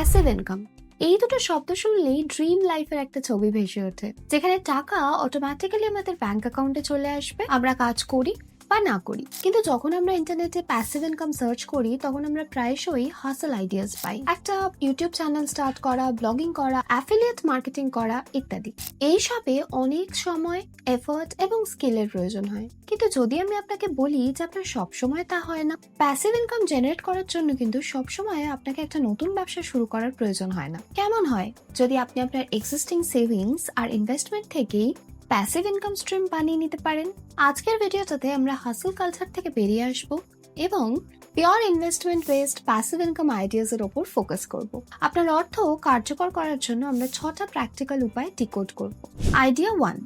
Passive income এই দুটো শব্দ শুনলেই ড্রিম লাইফের একটা ছবি ভেসে ওঠে, যেখানে টাকা অটোমেটিক্যালি আমাদের ব্যাংক অ্যাকাউন্টে চলে আসবে, আমরা কাজ করি বা না করি। কিন্তু যখন আমরা ইন্টারনেটে প্যাসিভ ইনকাম সার্চ করি, তখন আমরা প্রায়শই হাসল আইডিয়াস পাই। একটা ইউটিউব চ্যানেল স্টার্ট করা ব্লগিং করা অ্যাফিলিয়েট মার্কেটিং করা ইত্যাদি। এইসবে অনেক সময় এফোর্ট এবং স্কিলের প্রয়োজন হয়। কিন্তু যদি আমি আপনাকে বলি যে আপনার সবসময় তা হয় না প্যাসিভ ইনকাম জেনারেট করার জন্য কিন্তু সবসময় আপনাকে একটা নতুন ব্যবসা শুরু করার প্রয়োজন হয় না। কেমন হয়? যদি আপনি আপনার এক্সিস্টিং সেভিংস আর ইনভেস্টমেন্ট থেকেই প্যাসিভ ইনকাম স্ট্রিম বানিয়ে নিতে পারেন। আজকের ভিডিওটাতে আমরা হাসল কালচার থেকে বেরিয়ে আসব এবং pure investment based passive income ideas এর উপর ফোকাস করব। আপনার অর্থ কার্যকর করার জন্য আমরা ছটা প্র্যাকটিক্যাল উপায় ডিকোড করব। Idea one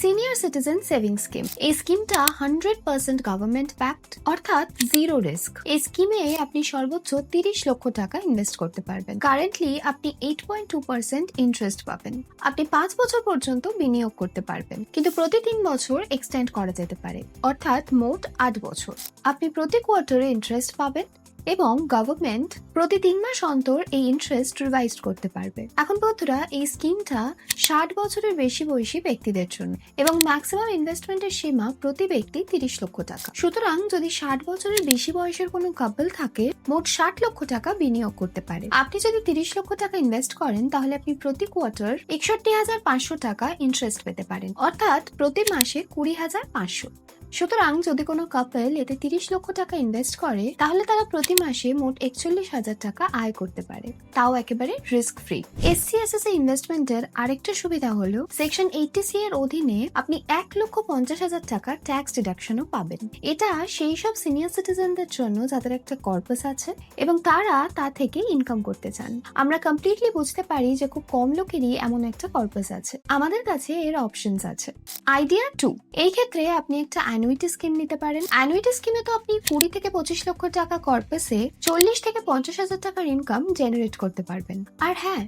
senior citizen saving scheme এই স্কিমটা হান্ড্রেড পার্সেন্ট গভর্নমেন্ট ব্যাকড অর্থাৎ জিরো রিস্ক এই স্কিমে আপনি সর্বোচ্চ তিরিশ লক্ষ টাকা ইনভেস্ট করতে পারবেন। কারেন্টলি আপনি eight point two percent interest পাবেন। আপনি পাঁচ বছর পর্যন্ত বিনিয়োগ করতে পারবেন। কিন্তু প্রতি তিন বছর এক্সটেন্ড করা যেতে পারে। অর্থাৎ মোট আট বছর। আপনি প্রতি কোয়ার্টারে ইন্টারেস্ট পাবেন এবং গভর্নমেন্ট প্রতি তিন মাস অন্তর এই ইন্টারেস্ট রিভাইজ করতে পারবে। এখন বন্ধুরা, এই স্কিমটা ষাট বছরের বেশি বয়সী ব্যক্তিদের জন্য এবং ম্যাক্সিমাম ইনভেস্টমেন্টের সীমা প্রতি ব্যক্তি তিরিশ লক্ষ টাকা। সুতরাং যদি ষাট বছরের বেশি বয়সের কোনো কাপল থাকে, মোট ষাট লক্ষ টাকা বিনিয়োগ করতে পারে। আপনি যদি তিরিশ লক্ষ টাকা ইনভেস্ট করেন, তাহলে আপনি প্রতি কোয়ার্টার একষট্টি হাজার পাঁচশো টাকা ইন্টারেস্ট পেতে পারেন। অর্থাৎ প্রতি মাসে কুড়ি হাজার পাঁচশো। সুতরাং যদি কোনো কাপল এতে তিরিশ লক্ষ টাকা ইনভেস্ট করে, তাহলে তারা প্রতি মাসে মোট একচল্লিশ হাজার টাকা আয় করতে পারে। তাও একেবারে রিস্ক ফ্রি এসসিএসএস ইনভেস্টমেন্টের আরেকটা সুবিধা হলো সেকশন এইটি সি এর অধীনে আপনি এক লক্ষ পঞ্চাশ হাজার টাকা ট্যাক্স ডিডাকশনও পাবেন। এটা সেই সব সিনিয়র সিটিজেনদের জন্য যাদের একটা কর্পাস আছে এবং তারা তা থেকে ইনকাম করতে চান। আমরা কমপ্লিটলি বুঝতে পারি যে খুব কম লোকেরই এমন একটা কর্পাস আছে। আমাদের কাছে এর অপশনস আছে। আইডিয়া টু এই ক্ষেত্রে আপনি একটা অ্যানুইটি স্কিম নিতে পারেন। অ্যানুইটি স্কিমে তো আপনি কুড়ি থেকে পঁচিশ লক্ষ টাকা কর্পাসে চল্লিশ থেকে পঞ্চাশ হাজার টাকার ইনকাম জেনারেট করতে পারবেন। আর হ্যাঁ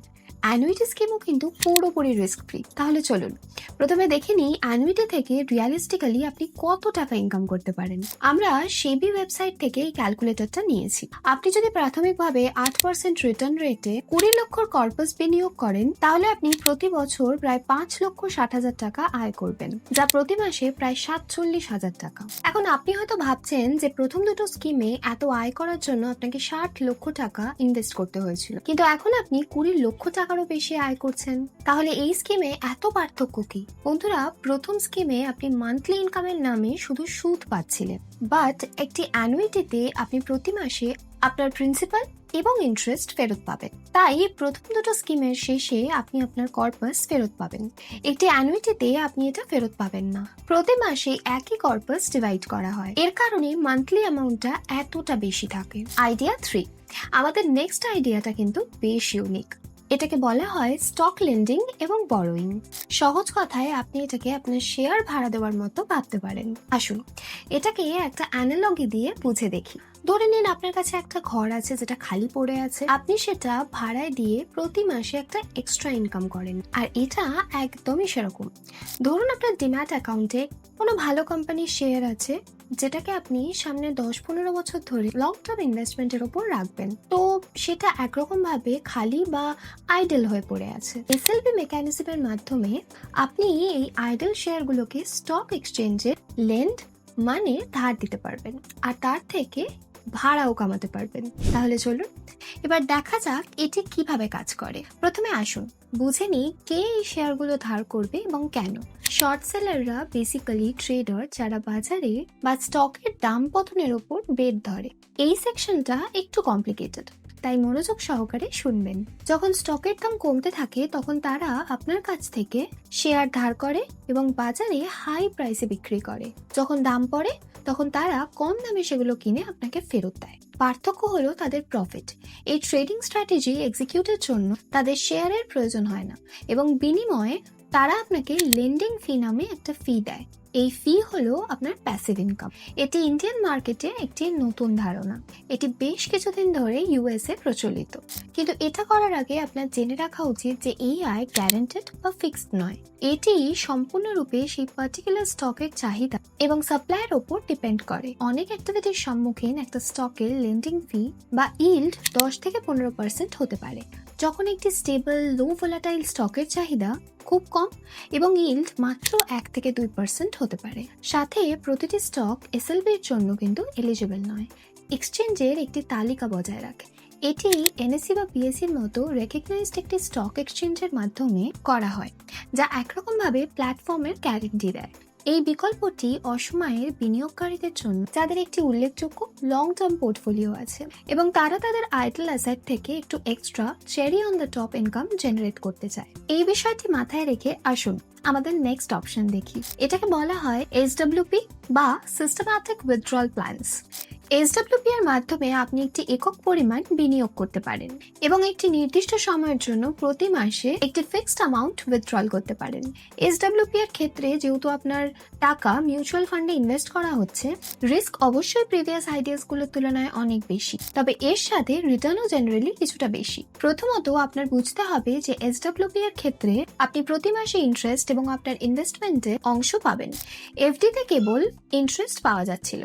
অ্যানুইটি স্কিমও কিন্তু পুরোপুরি রিস্ক ফ্রি তাহলে চলুন, প্রথমে দেখে নিই অ্যানুইটি থেকে রিয়ালিস্টিক্যালি আপনি কত টাকা ইনকাম করতে পারেন। আমরা সেবি ওয়েবসাইট থেকে এই ক্যালকুলেটরটা নিয়েছি। আপনি যদি প্রাথমিকভাবে আট পার্সেন্ট রিটার্ন রেটে কুড়ি লক্ষর কর্পাস বিনিয়োগ করেন, তাহলে আপনি প্রতি বছর প্রায় পাঁচ লক্ষ ষাট হাজার টাকা আয় করবেন, যা প্রতি মাসে প্রায় সাতচল্লিশ হাজার টাকা। এখন আপনি হয়তো ভাবছেন যে প্রথম দুটো স্কিমে এত আয় করার জন্য আপনাকে ষাট লক্ষ টাকা ইনভেস্ট করতে হয়েছিল। কিন্তু এখন আপনি কুড়ি লক্ষ টাকারও বেশি আয় করছেন। তাহলে এই স্কিমে এত পার্থক্য কি? বন্ধুরা, প্রথম স্কিমে আপনি মান্থলি ইনকামের নামে শুধু সুদ পাচ্ছিলেন। বাট একটি অ্যানুইটিতে আপনি প্রতি মাসে আপনার প্রিন্সিপাল এবং ইন্টারেস্ট ফেরত পাবেন। তাই প্রথম দুটো স্কিমের শেষে আপনি আপনার কর্পাস ফেরত পাবেন। একটি অ্যানুইটিতে আপনি এটা ফেরত পাবেন না। প্রতি মাসে একই কর্পাস ডিভাইড করা হয়। এর কারণে মান্থলি অ্যামাউন্টটা এতটা বেশি থাকে। আইডিয়া থ্রি আমাদের নেক্সট আইডিয়াটা কিন্তু বেশ ইউনিক এটাকে বলা হয় স্টক লেন্ডিং এবং বড়োয়িং সহজ কথায় আপনি এটাকে আপনার শেয়ার ভাড়া দেওয়ার মতো ভাবতে পারেন। আসুন, এটাকে একটা অ্যানালগি দিয়ে বুঝে দেখি। ধরে নিন আপনার কাছে একটা ঘর আছে যেটা খালি পড়ে আছে। আপনি সেটা ভাড়ায় দিয়ে প্রতি মাসে একটা এক্সট্রা ইনকাম করেন, আর এটা একদমই সেরকম। ধরুন আপনার ডিম্যাট অ্যাকাউন্টে কোনো ভালো কোম্পানির শেয়ার আছে যেটাকে আপনি সামনে দশ পনেরো বছর ধরে লং টার্ম ইনভেস্টমেন্টের ওপর রাখবেন। তো সেটা একরকম ভাবে খালি বা আইডেল হয়ে পড়ে আছে। এসএলপি মেকানিজমের মাধ্যমে আপনি এই আইডেল শেয়ারগুলোকে স্টক এক্সচেঞ্জে লেন্ড মানে ধার দিতে পারবেন। আর তার থেকে ভাড়াও কামাতে পারবেন। তাহলে চলুন, এবার দেখা যাক এটি কীভাবে কাজ করে। প্রথমে আসুন, বুঝে নিই কে এই শেয়ারগুলো ধার করবে এবং কেন। শর্ট সেলাররা বেসিক্যালি ট্রেডার যারা বাজারে বা স্টকের দাম পতনের ওপর বেট ধরে। এই সেকশনটা একটু কমপ্লিকেটেড তাই মনোযোগ সহকারে শুনবেন। যখন স্টকের দাম কমতে থাকে, তখন তারা আপনার কাছ থেকে শেয়ার ধার করে এবং বাজারে হাই প্রাইসে বিক্রি করে। যখন দাম পড়ে, তখন তারা কম দামে সেগুলো কিনে আপনাকে ফেরত দেয়। পার্থক্য হলো তাদের প্রফিট এই ট্রেডিং স্ট্র্যাটেজি এক্সিকিউটের জন্য তাদের শেয়ারের প্রয়োজন হয় না এবং বিনিময়ে তারা আপনাকে লেন্ডিং ফি নামে একটা ফি দেয়। এই ফি হলো আপনার প্যাসিভ ইনকাম এটি ইন্ডিয়ান মার্কেটে একটি নতুন ধারণা। এটি বেশ কিছুদিন ধরে ইউএসএ প্রচলিত। কিন্তু এটা করার আগে আপনার জেনে রাখা উচিত যে এই আয় গ্যারান্টেড বা ফিক্সড নয়। এটি সম্পূর্ণরূপে সেই পার্টিকুলার স্টকের চাহিদা এবং সাপ্লাইয়ের ওপর ডিপেন্ড করে। অনেক অ্যাক্টিভিটির সম্মুখীন একটা স্টকের লেন্ডিং ফি বা ইল্ড দশ থেকে পনেরো পার্সেন্ট হতে পারে। যখন একটি স্টেবল লো ভোলাটাইল স্টকের চাহিদা খুব কম এবং ইল্ড মাত্র এক থেকে দুই পার্সেন্ট হতে পারে। সাথে প্রতিটি স্টক এসএলবির জন্য কিন্তু এলিজিবল নয়। এক্সচেঞ্জের একটি তালিকা বজায় রাখে। এটি এনএসসি বা পিএসসির মতো রেকগনাইজড একটি স্টক এক্সচেঞ্জের মাধ্যমে করা হয়, যা একরকমভাবে প্ল্যাটফর্মের গ্যারেন্টি দেয়। এই বিকল্পটি অসময়ের বিনিয়োগকারীদের জন্য যাদের একটি উল্লেখযোগ্য লং টার্ম পোর্টফোলিও আছে এবং তারা তাদের আইডল অ্যাসেট থেকে একটু extra cherry on the top income generate করতে চায়। এই বিষয়টি মাথায় রেখে আসুন, আমাদের নেক্সট অপশন দেখি। এটাকে বলা হয় এস এসডব্লিউপি বা সিস্টেম্যাটিক উইথড্রল প্ল্যানস এসডব্লিউপি এর মাধ্যমে আপনি একটি একক পরিমাণ বিনিয়োগ করতে পারেন এবং একটি নির্দিষ্ট সময়ের জন্য প্রতি মাসে একটি ফিক্সড অ্যামাউন্ট উইথড্রল করতে পারেন। এসডব্লিউপি এর ক্ষেত্রে যেহেতু আপনার টাকা মিউচুয়াল ফান্ডে ইনভেস্ট করা হচ্ছে রিস্ক অবশ্যই প্রিভিয়াস আইডিয়াসগুলোর তুলনায় অনেক বেশি। তবে এর সাথে রিটার্নও জেনারেলি কিছুটা বেশি। প্রথমত আপনার বুঝতে হবে যে এসডব্লিউপি এর ক্ষেত্রে আপনি প্রতি মাসে ইন্টারেস্ট এবং আপনার ইনভেস্টমেন্টে অংশ পাবেন। এফডিতে কেবল ইন্টারেস্ট পাওয়া যাচ্ছিল।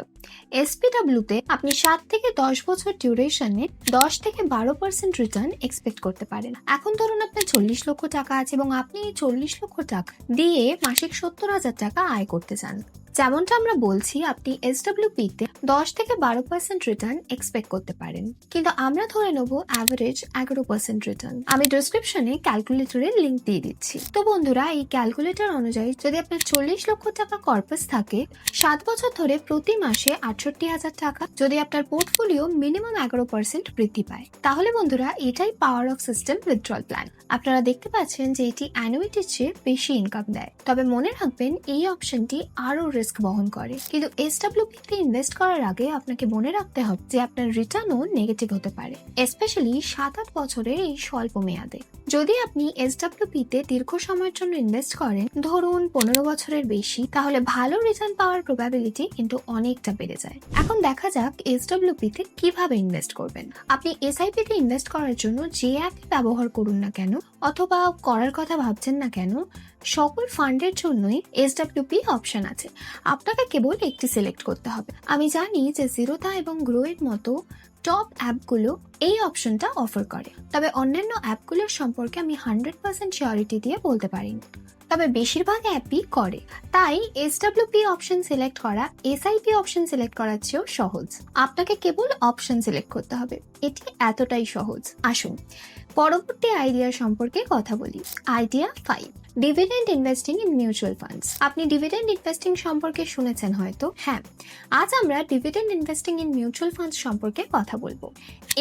এসপিডব্লিউতে আপনি সাত থেকে দশ বছর ডিউরেশনে দশ থেকে বারো পার্সেন্ট রিটার্ন এক্সপেক্ট করতে পারেন। এখন ধরুন আপনার চল্লিশ লক্ষ টাকা আছে এবং আপনি এই চল্লিশ লক্ষ টাকা দিয়ে মাসিক সত্তর হাজার টাকা আয় করতে চান। যেমনটা আমরা বলছি, আপনি এসডব্লিউপি তে দশ থেকে বারো পার্সেন্ট রিটার্ন এক্সপেক্ট করতে পারেন। কিন্তু আমরা ধরে নেব অ্যাভারেজ এগারো পার্সেন্ট রিটার্ন আমি ডিসক্রিপশনে ক্যালকুলেটরের লিঙ্ক দিয়ে দিচ্ছি। তো বন্ধুরা, এই ক্যালকুলেটর অনুযায়ী যদি আপনার চল্লিশ লক্ষ টাকা কর্পাস থাকে, সাত বছর ধরে প্রতি মাসে আটষট্টি হাজার টাকা যদি আপনার পোর্টফোলিও মিনিমাম এগারো পার্সেন্ট বৃদ্ধি পায়। তাহলে বন্ধুরা, এটাই power of system withdrawal plan আপনারা দেখতে পাচ্ছেন যে এটি অ্যানুইটির চেয়ে বেশি ইনকাম দেয়। তবে মনে রাখবেন, এই অপশনটি আরও রিস্ক বহন করে। কিন্তু এসডব্লিউপি তে ইনভেস্ট করার আগে আপনাকে মনে রাখতে হবে যে আপনার রিটার্নও নেগেটিভ হতে পারে স্পেশালি সাত আট বছরের এই স্বল্প মেয়াদে। যদি আপনি এসডব্লিউপি তে দীর্ঘ সময়ের জন্য ইনভেস্ট করেন, ধরুন পনেরো বছরের বেশি, তাহলে ভালো রিটার্ন পাওয়ার প্রবাবিলিটি কিন্তু অনেকটা বেড়ে যায়। এখন দেখা যাক এসডব্লিউপি তে কীভাবে ইনভেস্ট করবেন। আপনি এসআইপি তে ইনভেস্ট করার জন্য যে অ্যাপই ব্যবহার করুন না কেন, অথবা করার কথা ভাবছেন না কেন সকল ফান্ডের জন্যই এসডব্লিউপি অপশন আছে। আপনাকে কেবল একটি সিলেক্ট করতে হবে। আমি জানি যে জিরোধা এবং গ্রো এর মতো টপ অ্যাপগুলো এই অপশনটা অফার করে। তবে অন্যান্য অ্যাপগুলোর সম্পর্কে আমি হান্ড্রেড পার্সেন্ট সিওরিটি দিয়ে বলতে পারি না। তবে বেশিরভাগ অ্যাপই করে। তাই এসডব্লিউপি অপশন সিলেক্ট করা এসআইপি অপশন সিলেক্ট করার চেয়েও সহজ। আপনাকে কেবল অপশন সিলেক্ট করতে হবে। এটি এতটাই সহজ। আসুন, পরবর্তী আইডিয়া সম্পর্কে কথা বলি। Idea five dividend investing in mutual funds আপনি ডিভিডেন্ড ইনভেস্টিং সম্পর্কে শুনেছেন হয়তো। হ্যাঁ আজ আমরা dividend investing in mutual funds সম্পর্কে কথা বলব।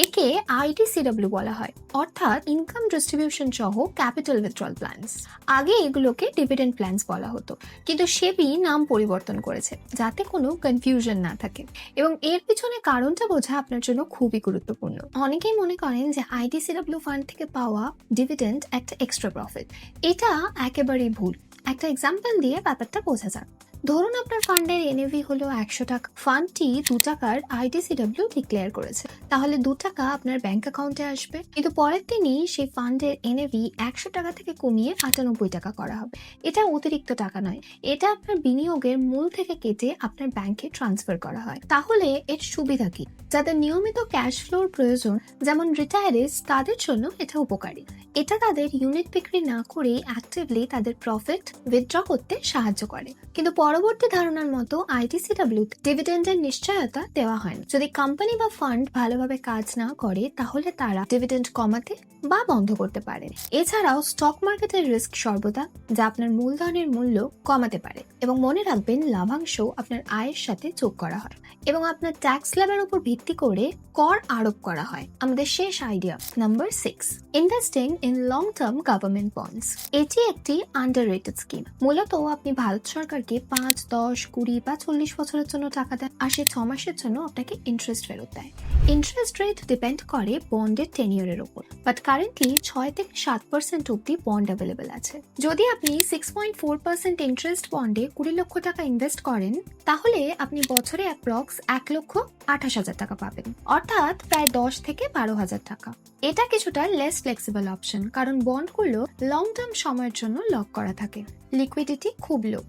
একে আইডিসিডব্লিউ বলা হয়। অর্থাৎ ইনকাম ডিস্ট্রিবিউশন সহ ক্যাপিটাল উইথড্রল প্ল্যানস আগে এগুলোকে ডিভিডেন্ড প্ল্যানস বলা হতো। কিন্তু সেবি নাম পরিবর্তন করেছে, যাতে কোনো কনফিউশন না থাকে। এবং এর পিছনে কারণটা বোঝা আপনার জন্য খুবই গুরুত্বপূর্ণ। অনেকেই মনে করেন যে আইডিসিডব্লিউ ফান্ড থেকে পাওয়া ডিভিডেন্ড একটা এক্সট্রা প্রফিট এটা একেবারেই ভুল একটা এক্সাম্পল দিয়ে ব্যাপারটা বোঝা যাক ধরুন আপনার ফান্ডের এনএভি হলো একশো টাকা। ফান্ডটি দু টাকার আইডিসিডব্লিউ ডিক্লেয়ার করেছে। তাহলে দু টাকা আপনার ব্যাংক অ্যাকাউন্টে আসবে। কিন্তু পরের দিনই সেই ফান্ডের এনএভি একশো টাকা থেকে কমিয়ে আটানব্বই টাকা করা হবে। এটা অতিরিক্ত টাকা নয়। এটা আপনার বিনিয়োগের মূল থেকে কেটে আপনার ব্যাংকে ট্রান্সফার করা হয়। তাহলে এর সুবিধা কি? যাদের নিয়মিত ক্যাশ ফ্লোর প্রয়োজন, যেমন রিটায়ারিস তাদের জন্য এটা উপকারী। এটা তাদের ইউনিট বিক্রি না করে অ্যাক্টিভলি তাদের প্রফিট উইথড্র করতে সাহায্য করে। কিন্তু পরবর্তী ধারণার মতো আইটিসিডব্লিউ ডিভিডেন্ডের নিশ্চয়তা দেওয়া হয় না যদি কোম্পানি বা ফান্ড ভালোভাবে কাজ না করে, তাহলে তারা ডিভিডেন্ড কমাতে বা বন্ধ করতে পারে। এছাড়াও স্টক মার্কেটের রিস্ক সর্বদা যা আপনার মূলধনের মূল্য কমাতে পারে এবং মনে রাখবেন লাভাংশ আপনার আয়ের সাথে যোগ করা হয় এবং আপনার ট্যাক্স স্ল্যাবের উপর ভিত্তি করে কর আরোপ করা হয়। আমাদের শেষ idea number six investing in long term government bonds এটি একটি আন্ডার স্কিম মূলত আপনি ভারত সরকারকে পাঁচ, দশ, কুড়ি বা চল্লিশ বছরের জন্য টাকা দেন আর সে ছ মাসের জন্য আপনাকে ইন্টারেস্ট ফেরত দেয়। ইন্টারেস্ট রেট ডিপেন্ড করে বন্ডের টেনিয়রের ওপর বাট কারেন্টলি ছয় থেকে সাত পার্সেন্ট অব্দি বন্ড অ্যাভেলেবেল আছে। যদি আপনি six point four percent interest বন্ডে কুড়ি লক্ষ টাকা ইনভেস্ট করেন, তাহলে আপনি বছরে অ্যাপ্রক্স এক লক্ষ আঠাশ হাজার টাকা পাবেন। অর্থাৎ প্রায় দশ থেকে বারো হাজার টাকা। এটা কিছুটা লেস ফ্লেক্সিবল অপশন কারণ বন্ডগুলো লং টার্ম সময়ের জন্য লক করা থাকে। লিকুইডিটি খুব লো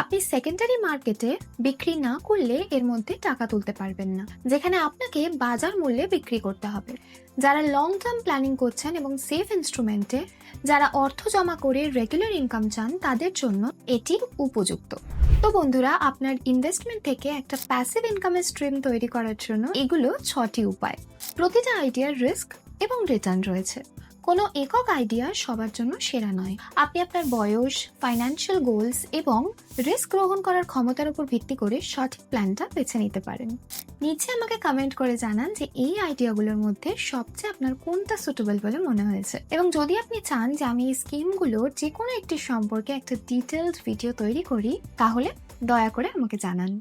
আপনি সেকেন্ডারি মার্কেটে বিক্রি না করলে এর মধ্যে টাকা তুলতে পারবেন না, যেখানে আপনাকে বাজার মূল্যে বিক্রি করতে হবে। যারা লং টার্ম প্ল্যানিং করছেন এবং সেফ ইনস্ট্রুমেন্টে যারা অর্থ জমা করে রেগুলার ইনকাম চান, তাদের জন্য এটি উপযুক্ত। তো বন্ধুরা, আপনার ইনভেস্টমেন্ট থেকে একটা প্যাসিভ ইনকামের স্ট্রিম তৈরি করার জন্য এগুলো ছটি উপায়। প্রতিটা আইডিয়ার রিস্ক এবং রিটার্ন রয়েছে। কোনো একক আইডিয়া সবার জন্য সেরা নয়। আপনি আপনার বয়স ফাইন্যান্সিয়াল গোলস এবং রিস্ক গ্রহণ করার ক্ষমতার উপর ভিত্তি করে সঠিক প্ল্যানটা বেছে নিতে পারেন। নিচে আমাকে কমেন্ট করে জানান যে এই আইডিয়াগুলোর মধ্যে সবচেয়ে আপনার কোনটা সুটেবল বলে মনে হয়েছে? এবং যদি আপনি চান যে আমি এই স্কিমগুলোর যে কোনো একটি সম্পর্কে একটা ডিটেলড ভিডিও তৈরি করি, তাহলে দয়া করে আমাকে জানান।